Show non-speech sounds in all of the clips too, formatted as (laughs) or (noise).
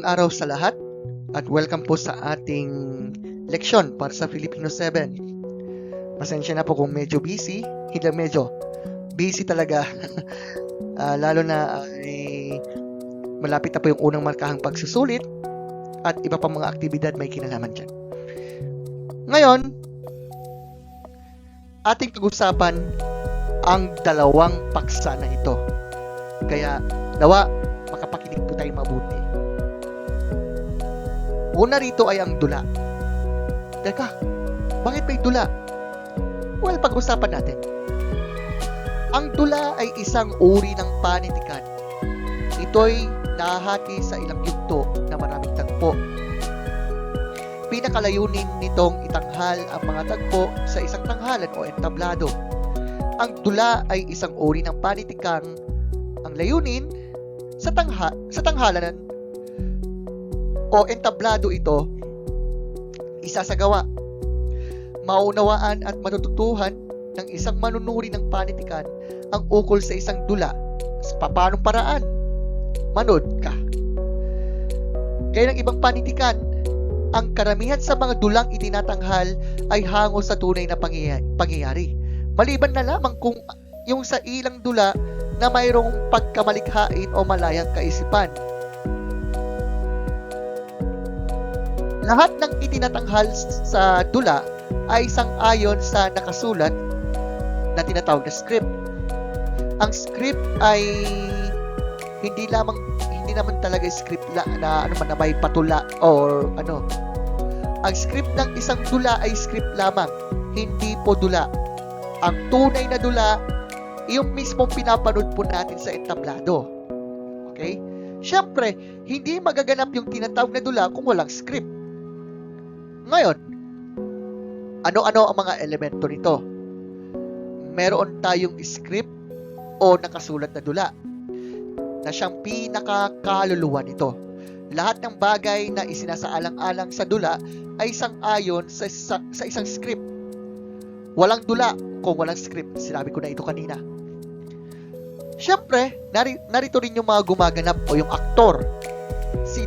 Magandang araw sa lahat at welcome po sa ating leksyon para sa Filipino 7. Pasensya na po kung medyo busy, hindi medyo busy talaga. (laughs) Ah, lalo na ay malapit na po yung unang markahang pagsusulit at iba pang mga aktibidad may kinalaman dyan. Ngayon, ating pag-usapan ang dalawang paksa na ito. Kaya, nawa, makapakinig po tayo mabuti. Una rito ay ang dula. Teka, bakit may dula? Well, pag-usapan natin. Ang dula ay isang uri ng panitikan. Ito'y nahati sa ilang yugto na maraming tagpo. Pinakalayunin nitong itanghal ang mga tagpo sa isang tanghalan o entablado. Ang dula ay isang uri ng panitikang ang layunin sa tangha sa tanghalan o entablado ito isasagawa maunawaan at matututuhan ng isang manunuri ng panitikan ang ukol sa isang dula sa papanong paraan manood ka gaya ng ibang panitikan ang karamihan sa mga dulang itinatanghal ay hango sa tunay na pangyayari. Maliban na lamang kung yung sa ilang dula na mayroong pagkamalikhain o malayang kaisipan. Lahat ng itinatanghal sa dula ay sang-ayon sa nakasulat na tinatawag na script. Ang script ay hindi lamang hindi naman talaga script la, na ano man na may patula or ano. Ang script ng isang dula ay script lamang, hindi po dula. Ang tunay na dula, yung mismong pinapanood po natin sa entablado. Okay? Siyempre, hindi magaganap yung tinatawag na dula kung walang script. Ngayon, ano-ano ang mga elemento nito? Meron tayong script o nakasulat na dula na siyang pinakakaluluwa nito. Lahat ng bagay na isinasaalang-alang sa dula ay sang-ayon sa, sa, sa isang script. Walang dula kung walang script. Sinabi ko na ito kanina. Siyempre, nari, narito rin yung mga gumaganap o yung aktor.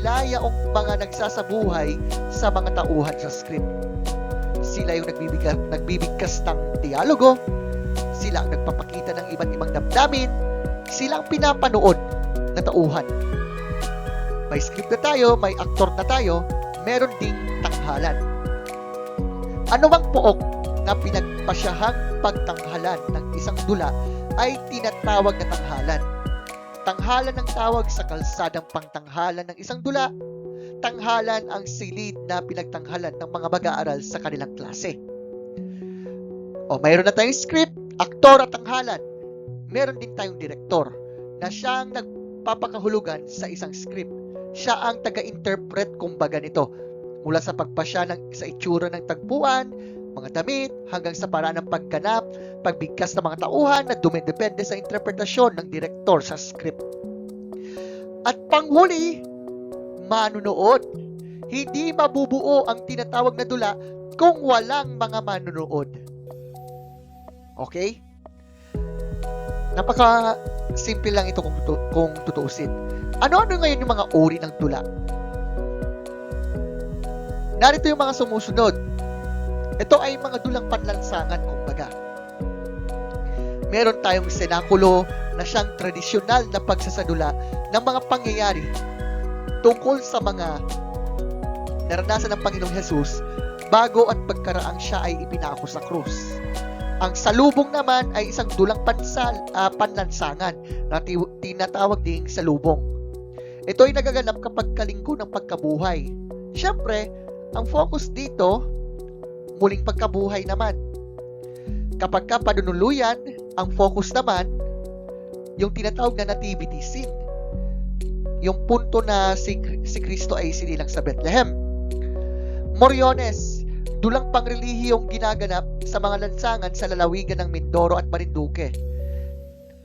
Sila yung mga nagsasabuhay sa mga tauhan sa script. Sila yung nagbibigkas, nagbibigkas ng dialogo. Sila ang nagpapakita ng iba't ibang damdamin. Sila ang pinapanood na tauhan. May script na tayo, may aktor na tayo, meron ding tanghalan. Ano bang pook na pinagpasyahang pagtanghalan ng isang dula ay tinatawag na tanghalan. Tanghalan ang tawag sa kalsadang pangtanghalan ng isang dula. Tanghalan ang silid na pinagtanghalan ng mga mag-aaral sa kanilang klase. O mayroon na tayong script, aktor at tanghalan. Meron din tayong direktor na siyang nagpapakahulugan sa isang script. Siya ang taga-interpret kumbaga nito mula sa pagpasya ng sa itsura ng tagpuan, mga damit, hanggang sa paraan ng pagganap, pagbigkas ng mga tauhan na dumidepende sa interpretasyon ng direktor sa script. At panghuli, manunood. Hindi mabubuo ang tinatawag na dula kung walang mga manunood. Okay? Napaka simple lang ito kung, tutu- kung tutuusin. Ano-ano ngayon yung mga uri ng dula? Narito yung mga sumusunod. Ito ay mga dulang panlansangan, kumbaga. Meron tayong senakulo na siyang tradisyonal na pagsasadula ng mga pangyayari tungkol sa mga naranasan ng Panginoong Jesus bago at pagkaraang siya ay ipinako sa krus. Ang salubong naman ay isang dulang pansal, uh, panlansangan na ti- tinatawag ding salubong. Ito ay nagaganap kapag kalinggo ng pagkabuhay. Siyempre, ang focus dito, muling pagkabuhay naman. Kapag ka panunuluyan, ang focus naman, yung tinatawag na nativity scene. Yung punto na si, si Kristo ay sinilang sa Bethlehem. Moriones, dulang pangrelihiyong ginaganap sa mga lansangan sa lalawigan ng Mindoro at Marinduque.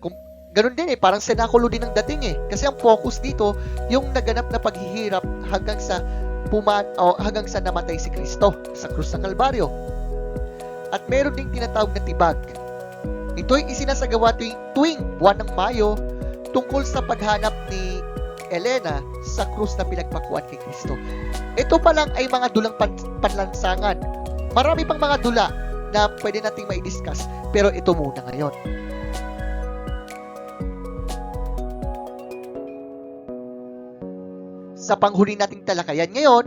Kung, ganun din eh, parang senakulo din ang dating eh. Kasi ang focus dito, yung naganap na paghihirap hanggang sa puman o hanggang sa namatay si Kristo sa krus ng Kalbaryo. At meron ding tinatawag na tibag. Ito'y isinasagawa tuwing, tuwing buwan ng Mayo tungkol sa paghanap ni Elena sa krus na pinagpakuan kay Kristo. Ito pa lang ay mga dulang pan- panlansangan. Marami pang mga dula na pwede nating mai-discuss, pero ito muna ngayon. Sa panghuli nating talakayan ngayon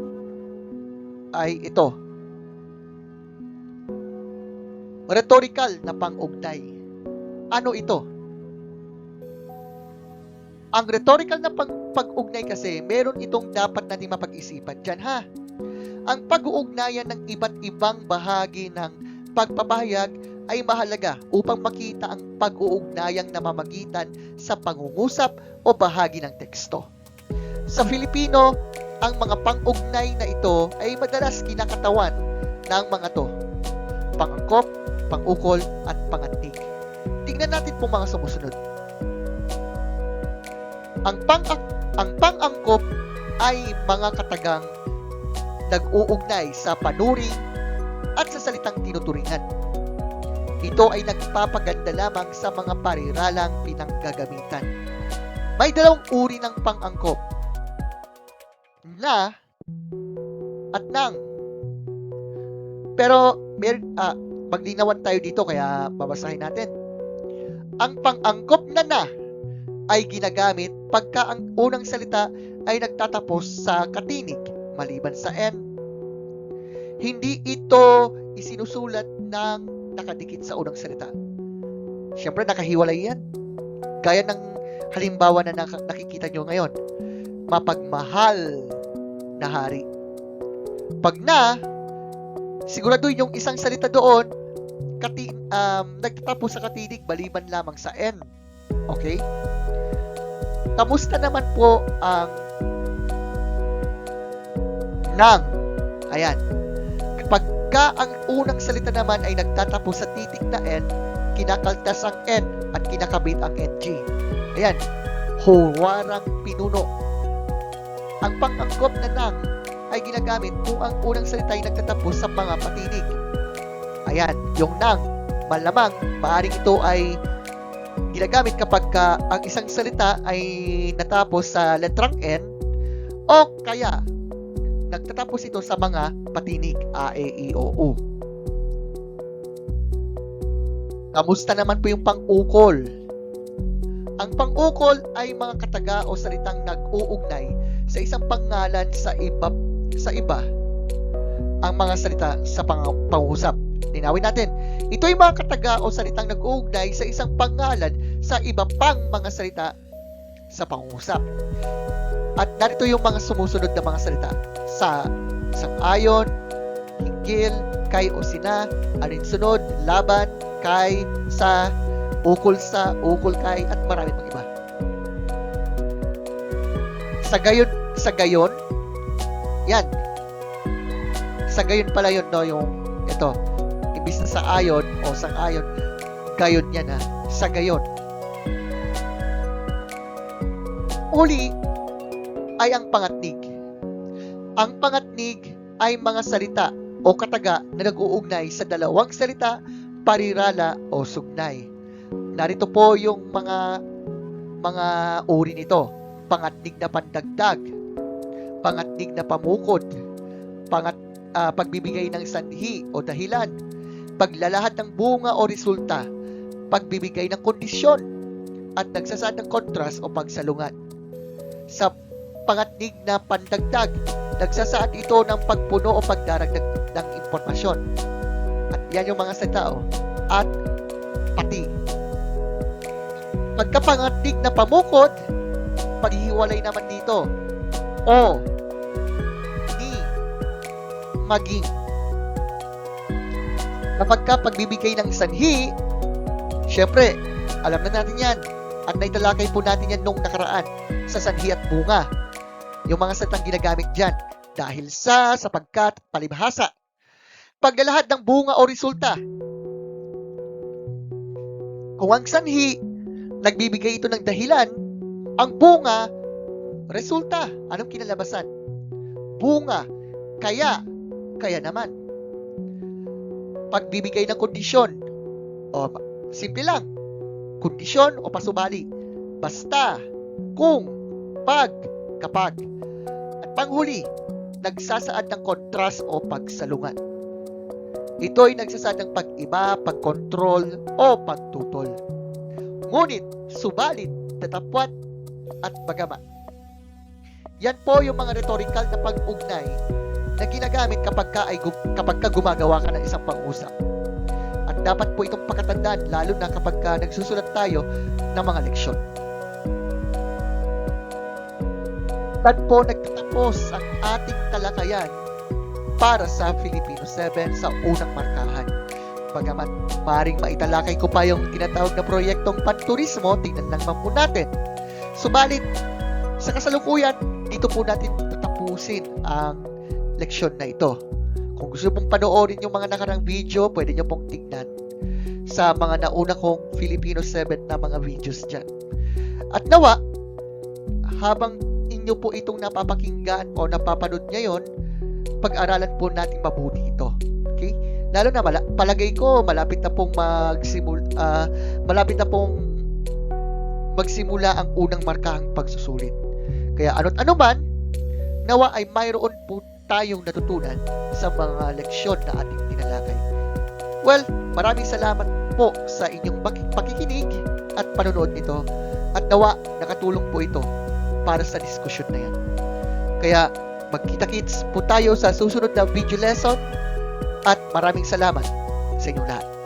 ay ito. Rhetorical na pang-ugnay. Ano ito? Ang rhetorical na pag- pag-ugnay kasi, meron itong dapat nating mapag-isipan dyan ha. Ang pag-uugnayan ng iba't ibang bahagi ng pagpapahayag ay mahalaga upang makita ang pag-uugnayang namamagitan sa pangungusap o bahagi ng teksto. Sa Filipino, ang mga pang-ugnay na ito ay madalas kinakatawan ng mga to. Pangangkop, pangukol, at pangantig. Tingnan natin po mga sumusunod. Ang pang ang pang-angkop ay mga katagang nag-uugnay sa panuring at sa salitang tinuturingan. Ito ay nagpapaganda lamang sa mga pariralang pinanggagamitan. May dalawang uri ng pang-angkop. Na at nang. Pero mer ah, maglinawan tayo dito kaya babasahin natin. Ang pang-angkop na na ay ginagamit pagka ang unang salita ay nagtatapos sa katinig maliban sa N. Hindi ito isinusulat ng nakadikit sa unang salita. Siyempre, nakahiwalay yan. Gaya ng halimbawa na nak- nakikita nyo ngayon. Mapagmahal na hari. Pag na, siguraduhin yung isang salita doon, kati, um, nagtatapos sa katinig maliban lamang sa N. Okay? Kamusta naman po ang nang? Ayan. Pagka ang unang salita naman ay nagtatapos sa titik na N, kinakaltas ang N at kinakabit ang NG. Ayan. Huwarang pinuno. Ang pangangkop na nang ay ginagamit kung ang unang salita ay nagtatapos sa mga patinig. Ayan, yung nang, malamang, maaaring ito ay ginagamit kapag ka ang isang salita ay natapos sa letrang N o kaya nagtatapos ito sa mga patinig A, E, I, O, U. Kamusta naman po yung pang-ukol? Ang pang-ukol ay mga kataga o salitang nag-uugnay sa isang pangalan sa iba sa iba ang mga salita sa pang pangusap. Linawin natin. Ito ay mga kataga o salitang nag-uugnay sa isang pangalan sa iba pang mga salita sa pangusap. At narito yung mga sumusunod na mga salita sa isang ayon, hinggil, kay o sina, alinsunod, laban, kay, sa, ukol sa, ukol kay, at marami pang iba. Sa gayon, sa gayon, yan. Sa gayon pala yun, no, yung, ito, ibis na sa ayon o sang ayon, gayon yan ha, sa gayon. Uli ay ang pangatnig. Ang pangatnig ay mga salita o kataga na nag-uugnay sa dalawang salita, parirala o sugnay. Narito po yung mga mga uri nito. Pangatnig na pandagdag, pangatnig na pamukod, pangat, ah, pagbibigay ng sanhi o dahilan, paglalahad ng bunga o resulta, pagbibigay ng kondisyon, at nagsasaad ng kontras o pagsalungat. Sa pangatnig na pandagdag, nagsasaad ito ng pagpuno o pagdaragdag ng impormasyon. At yan yung mga salita oh. At pati. Pagkapangatnig na pamukod, paghihiwalay naman dito. O, ni, maging. Kapag ka pagbibigay ng sanhi, syempre, alam na natin yan. At naitalakay po natin yan nung nakaraan sa sanhi at bunga. Yung mga salitang ginagamit dyan. Dahil sa, sapagkat, palibhasa. Paglalahad ng bunga o resulta. Kung ang sanhi, nagbibigay ito ng dahilan, ang bunga, resulta. Anong kinalabasan? Bunga. Kaya, kaya naman. Pagbibigay ng kondisyon. O, simple lang. Kondisyon o pasubali. Basta, kung, pag, kapag. At panghuli, nagsasaad ng kontras o pagsalungat. Ito ay nagsasaad ng pag-iba, pagkontrol o pagtutol. Ngunit, subalit, tatapwat at bagamat. Yan po yung mga rhetorical na pag-ugnay na ginagamit kapag ka, ay, kapag ka gumagawa ka ng isang pang-usap. At dapat po itong pakatandaan lalo na kapag ka nagsusulat tayo ng mga leksyon. Tad po nagtatapos ang ating talakayan para sa Filipino 7 sa unang markahan. Bagamat paring maitalakay ko pa yung tinatawag na proyektong panturismo, tingnan lang man po natin. Subalit, sa kasalukuyan, dito po natin tatapusin ang leksyon na ito. Kung gusto pong panoorin yung mga nakarang video, pwede nyo pong tignan sa mga nauna kong Filipino 7 na mga videos dyan. At nawa, habang inyo po itong napapakinggan o napapanood ngayon, pag-aralan po natin mabuti ito. Okay? Lalo na mala- palagay ko malapit na pong magsimul ah, malapit na pong magsimula ang unang markahang pagsusulit. Kaya ano't ano man, nawa ay mayroon po tayong natutunan sa mga leksyon na ating tinalakay. Well, maraming salamat po sa inyong pakikinig at panonood nito at nawa nakatulong po ito para sa diskusyon na yan. Kaya magkita-kits po tayo sa susunod na video lesson at maraming salamat sa inyong lahat.